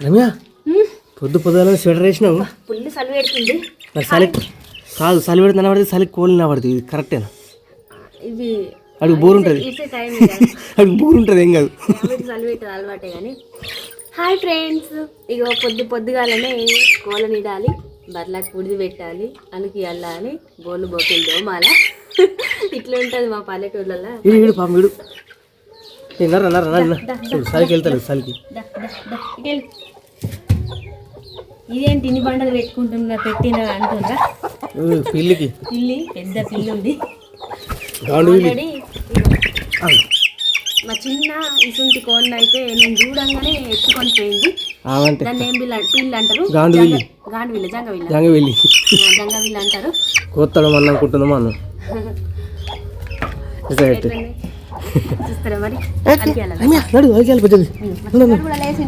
రమ్య పొద్దు పొద్దున స్వెటర్ వేసినావు. పుల్లి సలి పెడుతుంది. మరి చలి కాదు చలి పెడుతున్నా పడుతుంది చలి కోలినా పడుతుంది ఇది కరెక్టేనా? ఇవి అడుగు బోర్ ఉంటుంది. అడుగు బోర్ ఉంటుంది ఏం కాదు. చలి పెట్టదు అలవాటే కానీ హాయ్ ఫ్రెండ్స్ ఇగో పొద్దు పొద్దుగాలనే కోలని ఇడాలి బర్లకు పుడిది పెట్టాలి అనికి వెళ్ళాలి బోలు బొక్కులు దోమాల ఇట్లా ఉంటుంది మా పల్లెటూర్లలో వీడు పాపం వీడు నర్ర చూడు. ఇదేంటి ఇన్ని బండలు పెట్టుకుంటున్నా పెట్టిన అంటుందా పిల్లికి. పిల్లి పెద్ద పిల్లి ఉంది. ఆల్రెడీ మా చిన్న ఇసుంటి కోన్ అయితే నేను చూడంగానే ఎత్తుకొని పోయింది. దాన్ని ఏం పిల్ల పిల్లి అంటారు? గాండు విల్లి గాండు విల్ల జంగ విల్ల జంగ వెళ్ళి జంగ విల్ల అంటారు. కోస్తాడు మన అనుకుంటున్నాం పెట్టు. చూస్తారా మరి?